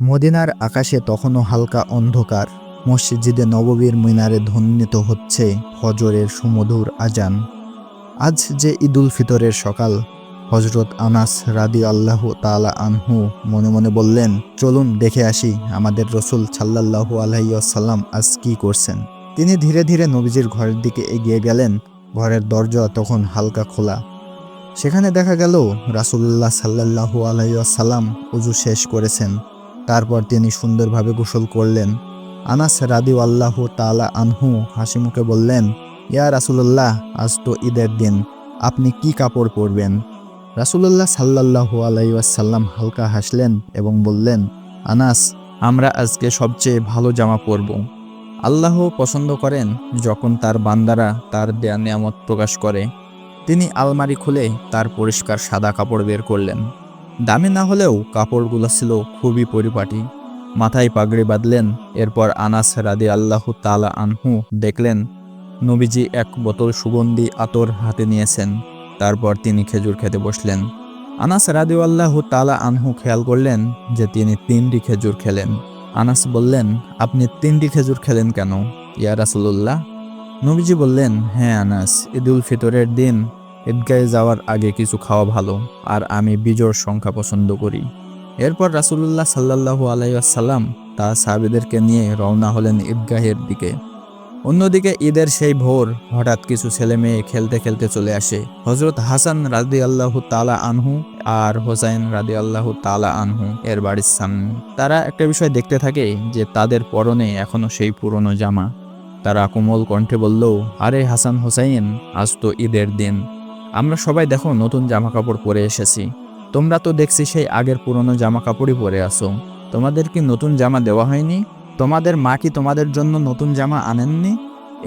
মদিনার আকাশে তখনও হালকা অন্ধকার। মসজিদে নববীর মিনারে ধ্বনিত হচ্ছে হজরের সুমধুর আজান। আজ যে ঈদুল ফিতরের সকাল হজরত আনাস রাদি আল্লাহ তালা আনহু মনে মনে বললেন, চলুন দেখে আসি আমাদের রসুল সাল্লাল্লাহু আলহিউসাল্লাম আজ কি করছেন? তিনি ধীরে ধীরে নবীজির ঘরের দিকে এগিয়ে গেলেন। ঘরের দরজা তখন হালকা খোলা। সেখানে দেখা গেল রাসুল্লাহ সাল্লাহু আলাইসাল্লাম উজু শেষ করেছেন। তারপর তিনি সুন্দরভাবে গোসল করলেন। আনাস রাদিউ আল্লাহ তালা আনহু হাসি মুখে বললেন, ইয়া রাসুল্লাহ আজ তো ঈদের দিন, আপনি কি কাপড় পরবেন? রাসুল্লাহ সাল্লাহু আলাইসাল্লাম হালকা হাসলেন এবং বললেন, আনাস, আমরা আজকে সবচেয়ে ভালো জামা পরব। আল্লাহ পছন্দ করেন যখন তার বান্দারা তার দেয়া নিয়ামত প্রকাশ করে। তিনি আলমারি খুলে তার পরিষ্কার সাদা কাপড় বের করলেন। দামি না হলেও কাপড়গুলো ছিল খুবই পরিপাটি। মাথায় পাগড়ি বাঁধলেন, এরপর আনাস রাদি আল্লাহ তালা আনহু দেখলেন, নবীজি এক বোতল সুগন্ধি আতর হাতে নিয়েছেন, তারপর তিনি খেজুর খেতে বসলেন। আনাস রাদি আল্লাহ তালা আনহু খেয়াল করলেন যে তিনি তিনটি খেজুর খেলেন। আনাস বললেন, আপনি তিনটি খেজুর খেলেন কেন? ইয়া রাসুল্লাহ নবীজি বললেন হ্যাঁ আনাস, ঈদুল ফিতরের দিন ঈদগাহে যাওয়ার আগে কিছু খাওয়া ভালো, আর আমি বিজোড় সংখ্যা পছন্দ করি। এরপর রাসুলুল্লাহ সাল্লাহু আলাইসাল্লাম তা সাহাবিদেরকে নিয়ে রওনা হলেন ঈদগাহের দিকে। অন্যদিকে ঈদের সেই ভোর হঠাৎ কিছু ছেলে মেয়ে খেলতে খেলতে চলে আসে। হজরত হাসান রাদি আল্লাহ তালা আনহু আর হোসাইন রাদি আল্লাহ তালা আনহু এর বাড়ির সামনে। তারা একটা বিষয় দেখতে থাকে যে তাদের পরনে এখনও সেই পুরনো জামা। তারা কোমল কণ্ঠে বলল, আরে হাসান হোসাইন, আজ তো ঈদের দিন। আমরা সবাই দেখো নতুন জামা কাপড় পরে এসেছি। তোমরা তো দেখছি সেই আগের পুরনো জামা কাপড়ই পরে আসো তোমাদের কি নতুন জামা দেওয়া হয়নি? তোমাদের মা কি তোমাদের জন্য নতুন জামা আনেননি?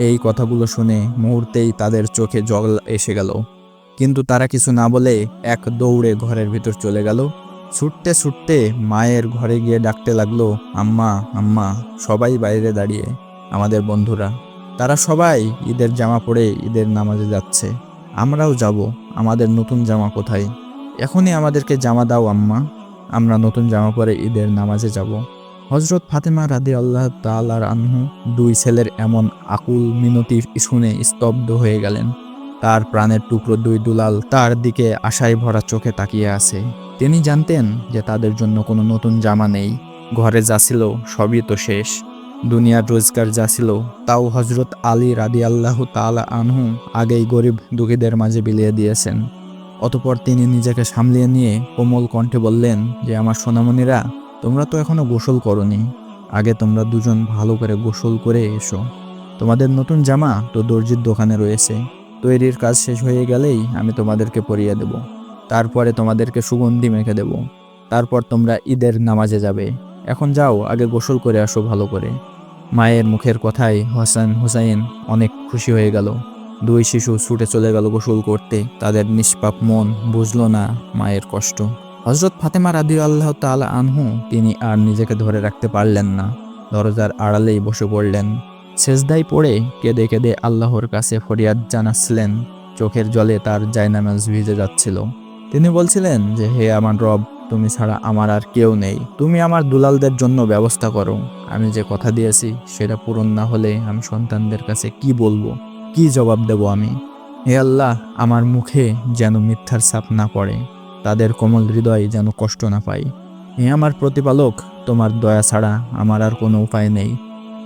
এই কথাগুলো শুনে মুহূর্তেই তাদের চোখে জল এসে গেল। কিন্তু তারা কিছু না বলে এক দৌড়ে ঘরের ভিতর চলে গেল। ছুটতে ছুটতে মায়ের ঘরে গিয়ে ডাকতে লাগল, আম্মা আম্মা, সবাই বাইরে দাঁড়িয়ে, আমাদের বন্ধুরা। তারা সবাই ঈদের জামা পরে ঈদের নামাজে যাচ্ছে। আমরাও যাব, আমাদের নতুন জামা কোথায়? এখনই আমাদেরকে জামা দাও, আম্মা। আমরা নতুন জামা পরে ঈদের নামাজে যাব। হজরত ফাতেমা রাদি আল্লাহ তালার আনহু দুই ছেলের এমন আকুল মিনতি শুনে স্তব্ধ হয়ে গেলেন। তার প্রাণের টুকরো দুই দুলাল তার দিকে আশায় ভরা চোখে তাকিয়ে আছে। তিনি জানতেন যে তাদের জন্য কোনো নতুন জামা নেই। ঘরে যা ছিল সবই তো শেষ। দুনিয়ার রোজগার যা ছিল, তাও হজরত আলী রাদি আল্লাহ তালা আনহু আগেই গরিব দুঃখীদের মাঝে বিলিয়ে দিয়েছেন। অতপর তিনি নিজেকে সামলিয়ে নিয়ে কোমল কণ্ঠে বললেন, যে আমার সোনামণিরা, তোমরা তো এখনও গোসল করনি। আগে তোমরা দুজন ভালো করে গোসল করে এসো। তোমাদের নতুন জামা তো দর্জির দোকানে রয়েছে। তৈরির কাজ শেষ হয়ে গেলেই আমি তোমাদেরকে পরিয়ে দেব। তারপরে তোমাদেরকে সুগন্ধি মেখে দেব। তারপর তোমরা ঈদের নামাজে যাবে। এখন যাও, আগে গোসল করে আসো ভালো করে। মায়ের মুখের কথায় হাসান হুসাইন অনেক খুশি হয়ে গেল। দুই শিশু ছুটে চলে গেল গোসল করতে। তাদের নিষ্পাপ মন বুঝলো না মায়ের কষ্ট। হজরত ফাতেমা রাদি আল্লাহ তালা আনহু, তিনি আর নিজেকে ধরে রাখতে পারলেন না। দরজার আড়ালেই বসে পড়লেন। সেজদাই পড়ে কেঁদে কেঁদে আল্লাহর কাছে ফরিয়াদ জানাচ্ছিলেন। চোখের জলে তার জায়নামাজ ভিজে যাচ্ছিল। তিনি বলছিলেন যে, হে আমার রব তুমি ছাড়া আমার আর কেউ নেই। তুমি আমার দুলালদের জন্য ব্যবস্থা করো। আমি যে কথা দিয়েছি, সেটা পূরণ না হলে আমি সন্তানদের কাছে কি বলব? কি জবাব দেব আমি? হে আল্লাহ, আমার মুখে যেন মিথ্যার ছাপ না পড়ে। তাদের কোমল হৃদয় যেন কষ্ট না পায়। হে আমার প্রতিপালক, তোমার দয়া ছাড়া আমার আর কোনো উপায় নেই।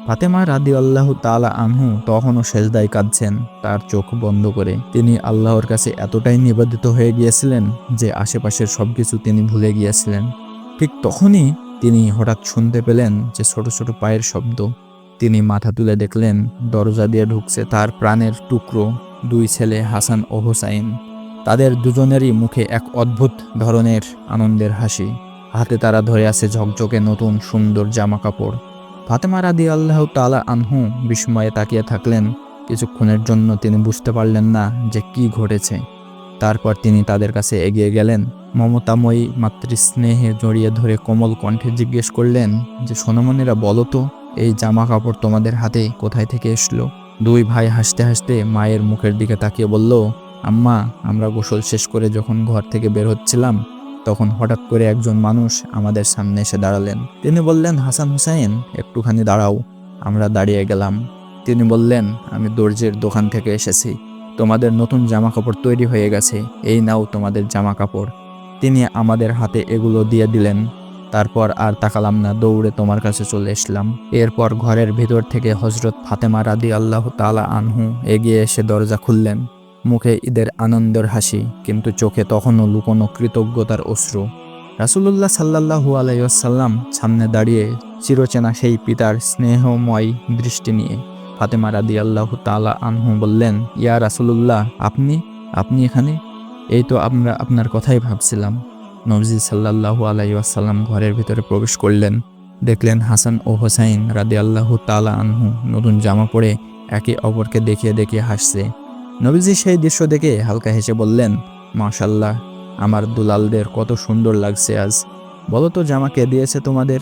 ফাতেমা রাদি আল্লাহ তালা আনহু তখনও সেজদায় কাঁদছেন, তার চোখ বন্ধ করে। তিনি আল্লাহর কাছে এতটাই নিবেদিত হয়ে গিয়েছিলেন যে আশেপাশের সবকিছু তিনি ভুলে গিয়েছিলেন। ঠিক তখনই তিনি হঠাৎ শুনতে পেলেন যে ছোট ছোট পায়ের শব্দ। তিনি মাথা তুলে দেখলেন, দরজা দিয়ে ঢুকছে তার প্রাণের টুকরো, দুই ছেলে হাসান ও হোসাইন। তাদের দুজনেরই মুখে এক অদ্ভুত ধরনের আনন্দের হাসি। হাতে তারা ধরে আছে ঝকঝকে নতুন সুন্দর জামা কাপড় ফাতেমা রাদি আল্লাহ তালা আনহু বিস্ময়ে তাকিয়ে থাকলেন। কিছুক্ষণের জন্য তিনি বুঝতে পারলেন না যে কি ঘটেছে। তারপর তিনি তাদের কাছে এগিয়ে গেলেন। মমতাময়ী মাতৃস্নেহে জড়িয়ে ধরে কোমল কণ্ঠে জিজ্ঞেস করলেন, যে সোনামণিরা বলো তো, এই জামা কাপড় তোমাদের হাতে কোথায় থেকে এসলো? দুই ভাই হাসতে হাসতে মায়ের মুখের দিকে তাকিয়ে বলল, আম্মা, আমরা গোসল শেষ করে যখন ঘর থেকে বের হচ্ছিলাম তখন হঠাৎ করে একজন মানুষ আমাদের সামনে এসে দাঁড়ালেন। তিনি বললেন, হাসান হুসাইন, একটুখানি দাঁড়াও, আমরা দাঁড়িয়ে গেলাম। তিনি বললেন, আমি দর্জির দোকান থেকে এসেছি। তোমাদের নতুন জামা কাপড় তৈরি হয়ে গেছে, এই নাও তোমাদের জামা কাপড় তিনি আমাদের হাতে এগুলো দিয়ে দিলেন। তারপর আর তাকালাম না, দৌড়ে তোমার কাছে চলে এসলাম। এরপর ঘরের ভিতর থেকে হজরত ফাতেমা রাদি আল্লাহ তালা আনহু এগিয়ে এসে দরজা খুললেন। মুখে ঈদের আনন্দের হাসি, কিন্তু চোখে তখনও লুকোনো কৃতজ্ঞতার অশ্রু। রাসুলুল্লাহ সাল্লাহু আলাইসাল্লাম সামনে দাঁড়িয়ে চিরচেনা সেই পিতার স্নেহময় দৃষ্টি নিয়ে ফাতেমা রাদি আল্লাহ তালা আনহু বললেন, ইয়া রাসুলুল্লাহ, আপনি আপনি এখানে? এই তো আমরা আপনার কথাই ভাবছিলাম। নবজি সাল্লাহু আলাইসাল্লাম ঘরের ভিতরে প্রবেশ করলেন। দেখলেন হাসান ও হোসাইন রাদি আল্লাহ তালা আনহু নতুন জামা পরে একে অপরকে দেখিয়ে দেখিয়ে হাসছে। নবীজি সেই দৃশ্য দেখে হালকা হেসে বললেন, মাশাল্লাহ, আমার দুলালদের কত সুন্দর লাগছে আজ। বলো তো, জামা কে দিয়েছে তোমাদের?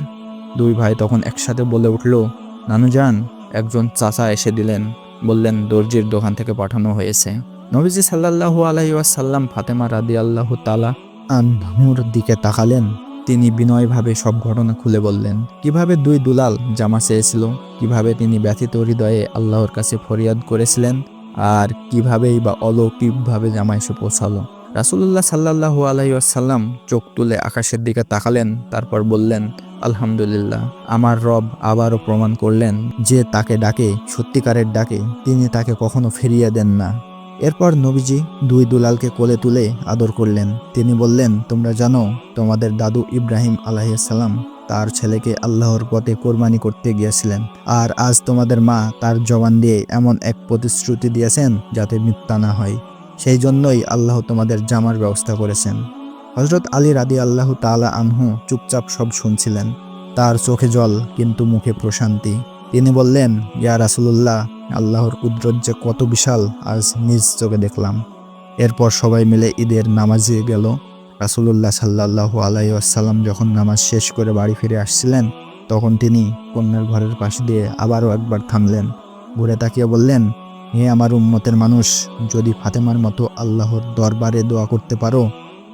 দুই ভাই তখন একসাথে বলে উঠল নানুজান একজন চাচা এসে দিলেন। বললেন, দর্জির দোকান থেকে পাঠানো হয়েছে। নবীজি সাল্লাহু আলাইসাল্লাম ফাতেমা রাদি আল্লাহ তালা আনহুর দিকে তাকালেন। তিনি বিনয়ভাবে সব ঘটনা খুলে বললেন, কীভাবে দুই দুলাল জামা চেয়েছিল? কীভাবে তিনি ব্যথিত হৃদয়ে আল্লাহর কাছে ফরিয়াদ করেছিলেন? আর কিভাবেই বা অলৌকিকভাবে জামা এসে পৌঁছালো রাসুল্লাহ সাল্লাহু আলাইসাল্লাম চোখ তুলে আকাশের দিকে তাকালেন, তারপর বললেন, আলহামদুলিল্লাহ, আমার রব আবারও প্রমাণ করলেন যে তাকে ডাকে, সত্যিকারের ডাকে, তিনি তাকে কখনো ফিরিয়ে দেন না। এরপর নবীজি দুই দুলালকে কোলে তুলে আদর করলেন। তিনি বললেন, তোমরা জানো, তোমাদের দাদু ইব্রাহিম আলাইসাল্লাম তার ছেলেকে আল্লাহর পথে কোরবানি করতে গিয়েছিলেন। আর আজ তোমাদের মা তার জবান দিয়ে এমন এক প্রতিশ্রুতি দিয়েছেন যাতে মিথ্যা না হয়। সেই জন্যই আল্লাহ তোমাদের জামার ব্যবস্থা করেছেন। হজরত আলী রাদি আল্লাহ তালা আনহু চুপচাপ সব শুনছিলেন। তার চোখে জল, কিন্তু মুখে প্রশান্তি। তিনি বললেন, ইয়া রাসুলুল্লাহ, আল্লাহর কুদরত যে কত বিশাল, আজ নিজ চোখে দেখলাম। এরপর সবাই মিলে ঈদের নামাজে গেল। রাসুলুল্লাহ সাল্লাহ আলাইসাল্লাম যখন নামাজ শেষ করে বাড়ি ফিরে আসছিলেন, তখন তিনি কন্যার ঘরের পাশ দিয়ে আবারও একবার থামলেন। ঘুরে তাকিয়ে বললেন, হে আমার উম্মতের মানুষ, যদি ফাতেমার মতো আল্লাহর দরবারে দোয়া করতে পারো,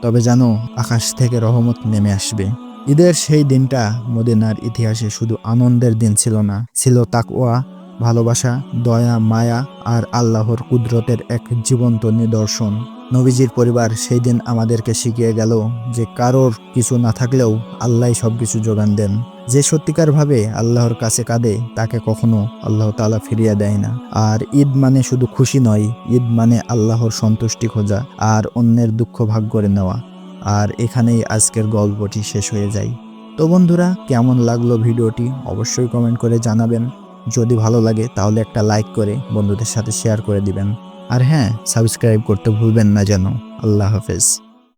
তবে জানো আকাশ থেকে রহমত নেমে আসবে। ঈদের সেই দিনটা মদিনার ইতিহাসে শুধু আনন্দের দিন ছিল না, ছিল তাকওয়া, ভালোবাসা, দয়া, মায়া আর আল্লাহর কুদরতের এক জীবন্ত নিদর্শন। নবীজির পরিবার সেই দিন আমাদেরকে শিখিয়ে গেল যে কারোর কিছু না থাকলেও আল্লাহ সব কিছু যোগান দেন। যে সত্যিকারভাবে আল্লাহর কাছে কাঁদে, তাকে কখনো আল্লাহ তালা ফিরিয়ে দেয় না। আর ঈদ মানে শুধু খুশি নয়, ঈদ মানে আল্লাহর সন্তুষ্টি খোঁজা আর অন্যের দুঃখ ভাগ করে নেওয়া। আর এখানেই আজকের গল্পটি শেষ হয়ে যায়। তো বন্ধুরা, কেমন লাগল ভিডিওটি অবশ্যই কমেন্ট করে জানাবেন। যদি ভালো লাগে তাহলে একটা লাইক করে বন্ধুদের সাথে শেয়ার করে দিবেন। আর হ্যাঁ সাবস্ক্রাইব করতে ভুলবেন না যেন। আল্লাহ হাফেজ।